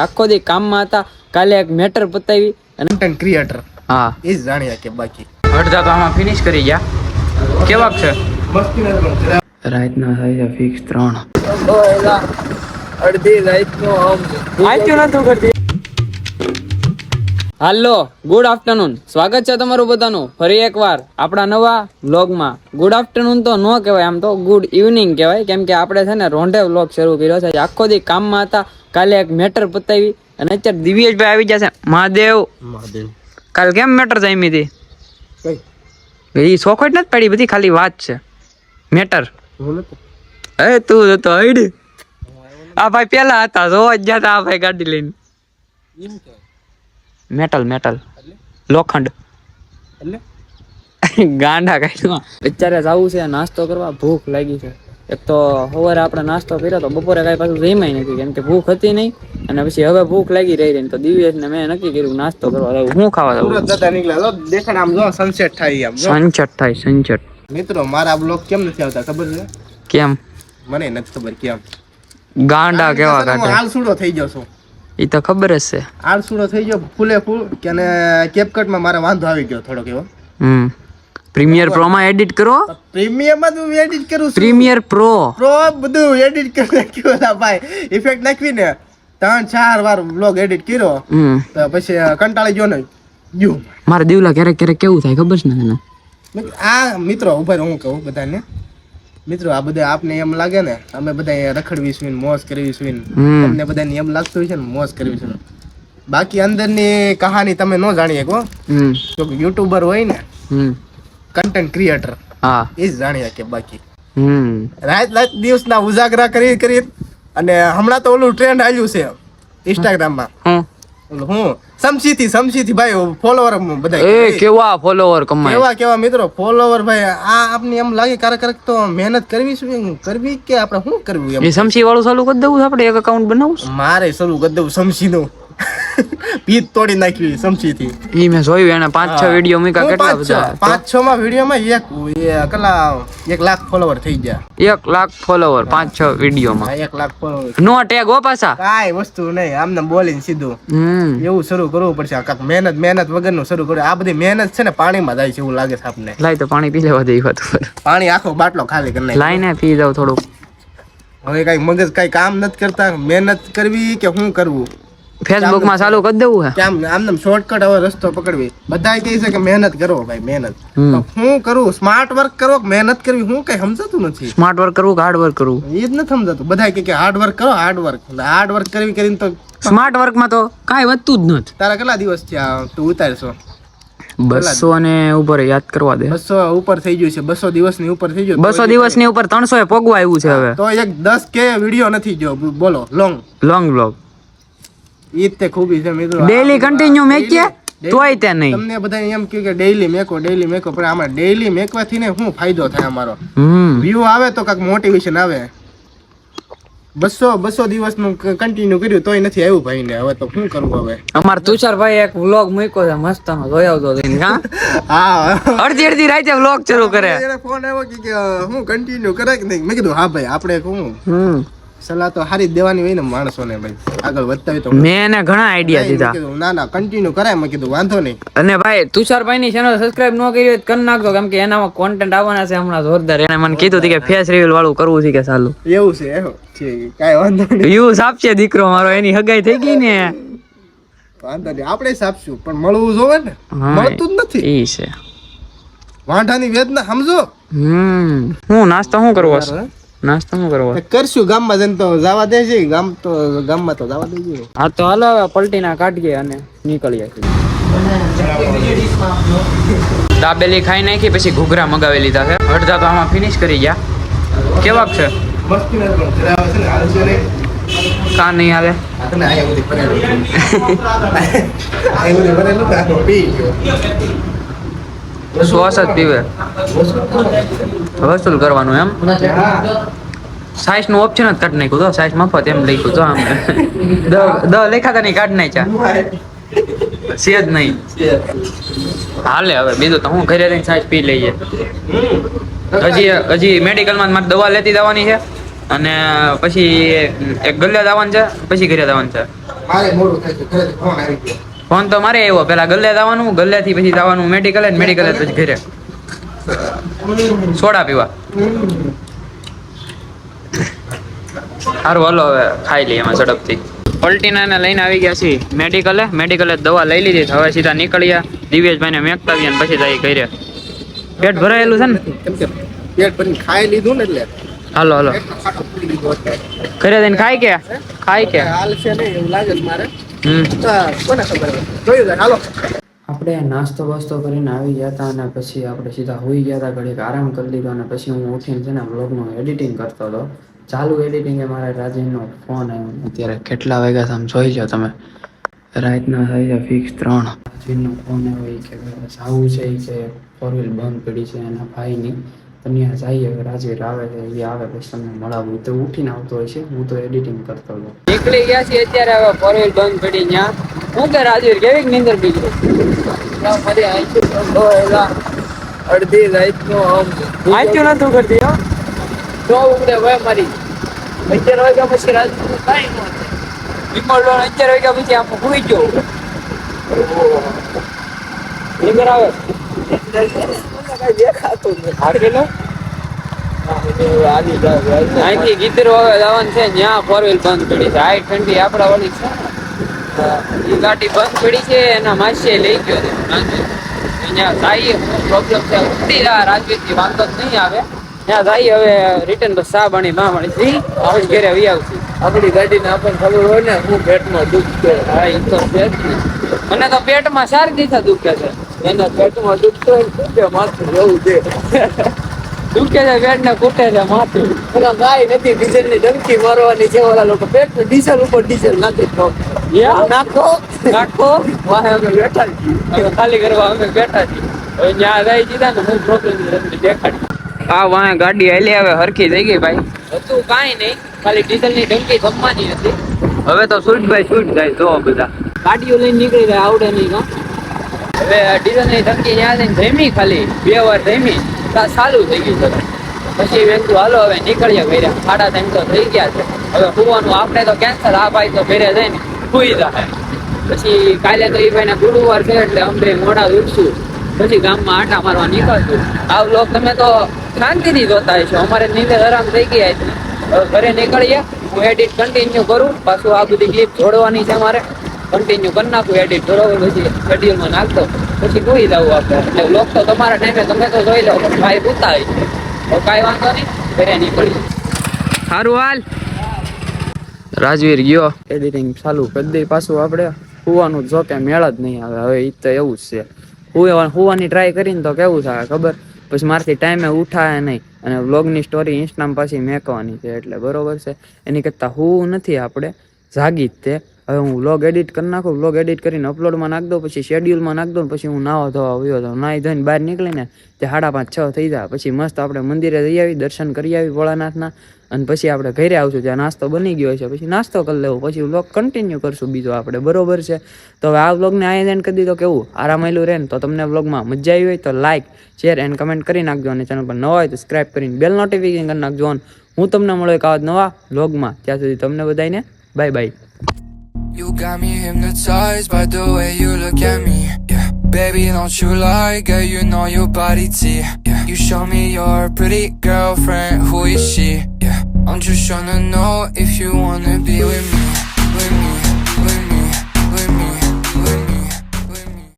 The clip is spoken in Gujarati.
આખો દી કામમાં હતા. કાલે એક મેટર પતાવી અને કન્ટેન્ટ ક્રિએટર હા. એ જ જાણ્યા કે બાકી. અડધા તો આમાં ફિનિશ કરી ગયા. કેવાક છે? રાતના થાય છે ફિક્સ ત્રણ. અડધી રાતનો આચ્યું નતું કરતી હાલો ગુડ આફ્ટરનૂન સ્વાગત છે તમારું બધાનું ફરી એકવાર આપણા નવા વ્લોગમાં ગુડ આફ્ટરનૂન તો ન કહેવાય આમ તો ગુડ ઇવનિંગ કહેવાય. કેમ કે આપણે છે ને રોંઢે વ્લોગ શરૂ કર્યો છે. આખો દી કામમાં હતા. કાલે એક મેટર પતાવી અને અત્યારે દિવ્યેશભાઈ આવી જશે મહાદેવ. મહાદેવ. કાલ કેમ મેટર જામી હતી? એ સોખોટ નથી પડી બધી ખાલી વાત છે. મેટર એ તું તો હઈડ આ ભાઈ પેલા હતા રોજ જતા આ ભાઈ ગાડી લઈને. Metal metal. લોખંડ. એટલે? ગાંડા કાઢવા અત્યારે જવું છે નાસ્તો કરવા. ભૂખ લાગી છે. એક તો સવારે આપણે નાસ્તો કર્યો તો બપોરે કાંઈ પાછું જમ્યાય નથી કેમ કે ભૂખ હતી નહીં અને પછી હવે ભૂખ લાગી રહી રહી તો દિવ્યેશ ને મેં નક્કી કર્યું નાસ્તો કરવા જવું હું ખાવા જવું જતા નીકળ્યા. દેખાડ આમ જો સનસેટ થાય આમ જો. થાય સનસેટ મિત્રો મારા બ્લોગ કેમ નથી આવતા ખબર છે? કેમ? મને નથી ખબર કેમ. ગાંડા કેવા હું હાલ સુડો થઈ ગયો છું. એ તો ખબર જ છે આળસુડો થઈ ગયો ફૂલે ફૂલ કે અને કેપકટમાં મારે વાંધો આવી ગયો થોડોક એવો. હમ. પ્રીમિયર પ્રોમાં એડિટ કરો? પ્રીમિયમમાં તું એડિટ કરું છું. પ્રીમિયર પ્રો પ્રો બધું એડિટ કરી નાખ્યું ઓલા ભાઈ. ઇફેક્ટ નાખવી ને ત્રણ ચાર વાર બ્લોગ એડિટ કર્યો. હમ. તો પછી કંટાળી ગયો ને યુ. મારા દીવલા ક્યારેક ક્યારેક કેવું થાય ખબર છે ને મેં આ મિત્રો ઊભા હું કહું બધાને. મિત્રો આ બધા આપને એમ લાગે ને અમે બધા રખડવી છું મોજ કરવી છું તમને બધાને એમ લાગતું હોય છે ને મોજ કરવી છે બાકી અંદરની કહાની તમે ન જાણી શકો તો યુટ્યુબર હોય ને કન્ટેન્ટ ક્રિએટર હા. એ જ જાણી શકે બાકી. રાત રાત દિવસના ઉજાગરા કરી કરી અને હમણાં તો ઓલું ટ્રેન્ડ આવ્યું છે ઇન્સ્ટાગ્રામમાં હું? સમસીથી સમસીથી ભાઈ ફોલોવર બધા એ કેવા ફોલોવર કમાય? કેવા કેવા મિત્રો? ફોલોવર ભાઈ આ આપની એમ લાગે ક્યારેક ક્યારેક તો મહેનત કરવી શું કરવી કે આપણે શું કરવું એમ? એ સમસી વાળું ચાલુ કરી દઉં આપણે એક અકાઉન્ટ બનાવું મારે ચાલુ કરી દઉં સમસીનું ભીત તોડી નાખવી સમસીથી ઈ મેં જોયું એને પાંચ છ વિડિયો મૂક્યા કેટલા બધા? પાંચ છ માં વિડીયોમાં એક કલા એક લાખ ફોલોવર થઈ ગયા. એક લાખ ફોલોવર પાંચ છ વિડીયોમાં એક લાખ ફોલોવર નો ટેગ હો પાછા. કાઈ વસ્તુ નહીં આમને બોલીને સીધું. એવું શરૂ કરવું પડશે. કાક મહેનત મહેનત મહેનત વગરનું શરૂ કર્યું. આ બધી મહેનત છે ને પાણીમાં જાય છે એવું લાગે છે આપને. લાઈ તો પાણી પી લેવા દે વાત પાણી આખો બાટલો ખાલી કરી નાખે. લાઈને પી જાવ થોડુંક. હવે કઈ મગજ કઈ કામ નથી કરતા. મહેનત કરવી કે શું કરવું? ફેસબુકમાં ચાલુ કરી દેવું હે. કેમ આમ શોર્ટકટ હવે રસ્તો પકડવી. બધા કહે છે કે મહેનત કરો ભાઈ મહેનત. હું કરું? સ્માર્ટ વર્ક કરો મહેનત કરવી? હું કઈ સમજાતું નથી. સ્માર્ટ વર્ક કરવું કે હાર્ડ વર્ક કરવું? એ જ નથી સમજાતું. બધા કહે કે હાર્ડ વર્ક કરો હાર્ડ વર્ક હાર્ડ વર્ક કરવી કરીને તો સ્માર્ટ વર્કમાં તો કાંઈ વધતું જ નથી. તારા કેટલા દિવસ થયા? તું ઉતારશો. બસો ને ઉપર યાદ કરવા દે. બસો ઉપર થઈ ગયું છે. બસો દિવસની ઉપર થઈ ગયું બસો દિવસની ઉપર ત્રણસો એ પોગવા આવ્યું છે હવે. તો એક દસ કે વીડિયો નથી જો બોલો લોંગ લોંગ બ્લોગ ઈ તે ખૂબી છે. મિત્રો ડેઈલી કન્ટિન્યુ મેકીએ તોય તે નહીં. તમને બધા એમ કહ્યું કે ડેઈલી મેકો ડેઈલી મેકો પણ આમાં ડેઈલી મેકવાથી ને શું ફાયદો થાય અમારો? હમ. વ્યૂ આવે તો કાંઈક મોટિવેશન આવે. બસો બસો દિવસનું કન્ટિન્યુ કર્યું તોય નથી આવ્યું ભાઈ ને હવે તો શું કરવું હવે? અમાર તુષારભાઈ એક વ્લોગ મૂક્યો છે મસ્ત નો જોઈ આવતો હા? અડધી અડધી રાતે વ્લોગ શરૂ કરે. એને ફોન આવ્યો કે હું કન્ટિન્યુ કરે કે નહીં? મેં કીધું હા ભાઈ આપણે હમ. સલાહ તો હારી જ દેવાની હોય ને માણસોને ભાઈ. આગળ વધતા હોય તો મેં એને ઘણા આઈડિયા દીધા. ના ના કન્ટિન્યુ કરાય. મેં કીધું વાંધો નહીં. અને ભાઈ તુષારભાઈ ની ચેનલ સબસ્ક્રાઇબ ન કરી હોય તો કરી નાખજો કેમ કે એનામાં કોન્ટેન્ટ આવવાના છે હમણાં જોરદાર. એને મને કીધું કે ફેસ રિવીલ વાળું કરવું છે કે ચાલુ. એવું છે એવું છે વાંધો નહીં. વ્યૂઝ આપશે દીકરો મારો એની હગાઈ થઈ ગઈ ને. વાંધો નહીં આપણે સાપશું પણ મળવું જોવે ને મળતું જ નથી. એ છે. વાંઢાની વેદના સમજો? હમ હું નાસ્તો શું કરવો છે? નાસ્તો શું કરવો? કરશું ગામમાં જઈને તો જવા દેજે ગામ તો ગામમાં તો જવા દેજે. હા તો હાલો હવે પલટીના કાઢીએ અને નીકળીએ. દાબેલી ખાઈ નાખી પછી ઘૂઘરા મગાવી લીધા છે. અડધા તો આમાં ફિનિશ કરી ગયા. કેવાક છે? કા નહીં આવે? આ તને શ્વાસ જ પીવે. વસૂલ કરવાનું એમ. સાઈસનું ઓપ્શન જ કાઢી નાખ્યું તો, સાઈઝ મફત એમ લખ્યું તો આમ. દ લેખાતા નહીં, કાઢી નાખ્યા. છે જ નહીં. હાલે હવે, બીજું તો હું ઘરે રહીને સાઈસ પી લઈએ. હજી હજી મેડિકલમાં મારે દવા લેતી જવાની છે અને પછી એક ગલ્લે જવાનું છે, પછી ઘરે જવાનું છે. મારે મોડું થાય છે ઘરે ફોન આવી ગયો. ફોન તો મારે આવ્યો. પેલા ગલ્લે જવાનું ગલ્લે થી પછી જવાનું મેડિકલ મેડિકલ પછી ઘરે. સોડા પીવા. સારું હલો હવે ખાઈ લઈએ એમાં ઝડપથી. પલટીનાને લઈને આવી ગયા છીએ મેડિકલે મેડિકલે દવા લઈ લીધી. હવે સીધા નીકળ્યા. દિવ્યેશભાઈને મેકતા ગયા ને પછી જઈ ઘરે. પેટ ભરાયેલું છે ને? પેટ ભરીને ખાઈ લીધું ને એટલે. હાલો હાલો. ઘરે જઈને ખાઈ કે? ખાઈ કે? હાલ છે ને એવું લાગે મારે. કોને જોયું આપણે નાસ્તો બાસ્તો કરીને આવી ગયા હતા અને પછી આપણે સીધા હોઈ ગયા હતા, ઘડીક આરામ કરી લીધો અને પછી હું ઉઠીને છે ને બ્લોગનું એડિટિંગ કરતો હતો. ચાલુ એડિટિંગ એ મારા રાજીવનો ફોન આવ્યો અત્યારે કેટલા વાગ્યા છે જોઈ જાઓ તમે. રાતના થઈ છે ફિક્સ ત્રણ. રાજીવનો ફોન આવ્યો કે જાવું છે કે ફોર વ્હીલ બંધ પડી છે એના ભાઈની. ત્યાં જઈએ હવે રાજવીર આવે છે એ આવે પછી તમને મળાવું. તો ઉઠીને આવતો હોય છે. હું તો એડિટિંગ કરતો હતો નીકળી ગયા છીએ અત્યારે હવે ફોર બંધ પડી ત્યાં હું કે રાજવીર કેવી નીંદર બીજું મારી આંખો અડધી રાતનો આમ આંચ્યું નતું કરતી હો. તો ઉડે હોય મારી. અગિયાર વાગ્યા પછી રાજવીર કાંઈ ન વિમલ અત્યારે વાગ્યા પછી આમ ભૂઈ ગયો. નીંદર આવે. કાંઈ દેખાતું નથી. હવે જવાનું છે ત્યાં ફોર વ્હીલ બંધ પડી છે. આઈ ઠંડી આપણા વાળી છે એ ગાડી બંધ પડી છે એના માસીએ લઈ ગયો. ત્યાં જઈએ પ્રોબ્લેમ છે. ઉઠી રહ્યા રાજવીરથી વાંધો જ નહીં આવે. ત્યાં જઈએ હવે રિટર્ન બસ સા બની માં મળી. જઈ પછી ઘરે આવી આવશું. આપણી ગાડીને આપણને ખબર હોય ને હું પેટમાં દુખ છે. હા એ તો છે મને તો પેટમાં સારી દીધા દુખે છે. એના પેટમાં દુખતો હોય કે માથું જવું છે. દુખે છે પેટ ને કૂટે છે માથું. એના ગાય નથી ડીઝલની ડંકી મારવાની છે ઓલા લોકો. પેટ ડીઝલ ઉપર ડીઝલ નાખી દો યા. નાખો. નાખો? વાહે અમે બેઠા છીએ. ખાલી કરવા અમે બેઠા છીએ. હવે ત્યાં રહી દીધા ને હું પ્રોબ્લેમ દેખાડી. આ વાહે ગાડી હાલી હવે હરખી થઈ ગઈ ભાઈ. હતું કાંઈ નહીં ખાલી ડીઝલની ડંકી જમવાની હતી. હવે તો સુટ ભાઈ સુટ જાય જો બધા. ગાડીઓ લઈને નીકળી જાય આવડે નહીં કા હવે ડીઝલની ટંકી ત્યાં લઈને જમી ખાલી. બે વાર જમી ત્યાં ચાલુ થઈ ગયું છે પછી કીધું હાલો, હવે નીકળીએ ઘરે. સાડા ત્રણ તો થઈ ગયા છે. હવે સુવાનું આપણે તો કેન્સલ આ ભાઈ તો ઘરે જઈને સુઈ જાય પછી કાલે તો એ ભાઈને ગુરુવાર છે એટલે અમે મોડા ઉઠશું. પછી ગામમાં આટા મારવા નીકળશું. આ લોક તમે તો શાંતિથી જોતા હશો. અમારે નીંદર આરામ થઈ ગયા છે. ઘરે નીકળીએ. હું એડિટ કન્ટિન્યુ કરું. પાછું આ બધી ક્લિપ જોડવાની છે મારે. કન્ટિન્યુ કરી નાખું એડિટ બરોબર પછી શેડ્યુલમાં નાખતો. પછી કોઈ જવું આપણે. એટલે તો તમારા ટાઈમે તમે તો જોઈ લો ભાઈ પૂતા હોય તો કાંઈ વાંધો નહીં ઘરે નીકળી સારું હાલ. રાજવીર ગયો. એડિટિંગ ચાલુ કરી દઈ પાછું આપણે. હુવાનું જો કે મેળ જ નહીં આવે. હવે ઈ તો એવું જ છે. હુવાની ટ્રાય કરીને તો કેવું થાય ખબર? પછી મારથી ટાઈમે ઉઠાય નહીં. અને વ્લોગની સ્ટોરી ઇન્સ્ટામાં પાછી મેકવાની છે એટલે બરોબર છે. એની કરતાં હું નથી આપણે જાગી જ તે. હવે હું વ્લોગ એડિટ કરી નાખું વ્લોગ એડિટ કરીને અપલોડમાં નાખ દઉં, પછી શેડ્યુલમાં નાખ દઉં, પછી હું નાવા ધોવા આવ્યો હતો નાહી ધોઈને બહાર નીકળીને તે સાડા પાંચ, છ થઈ જાય. પછી મસ્ત આપણે મંદિરે જઈ આવી, દર્શન કરી આવી ભોળાનાથના, અને પછી આપણે ઘરે આવશું ત્યાં નાસ્તો બની ગયો છે પછી નાસ્તો કરી લેવો, પછી વ્લોગ કન્ટિન્યુ કરશું બીજો આપણે. બરોબર છે? તો હવે આ વ્લોગને આ એન્ડ કરી દીધો. કેવું? આરામેલું રહે ને તો તમને વ્લોગમાં મજા આવી હોય તો લાઇક શેર એન્ડ કમેન્ટ કરી નાખજો. અને ચેનલ પર નવા હોય તો સબસ્ક્રાઈબ કરીને બેલ નોટિફિકેશન કરી નાખજો. હું તમને મળો એક આવા નવા વ્લોગમાં ત્યાં સુધી તમને બધાને bye bye You got me hypnotized by the way you look at me. Yeah, baby, don't you lie, girl? You know your body T. Yeah, you show me your pretty girlfriend. Who is she? Yeah, I'm just tryna know if you wanna be with me, with me.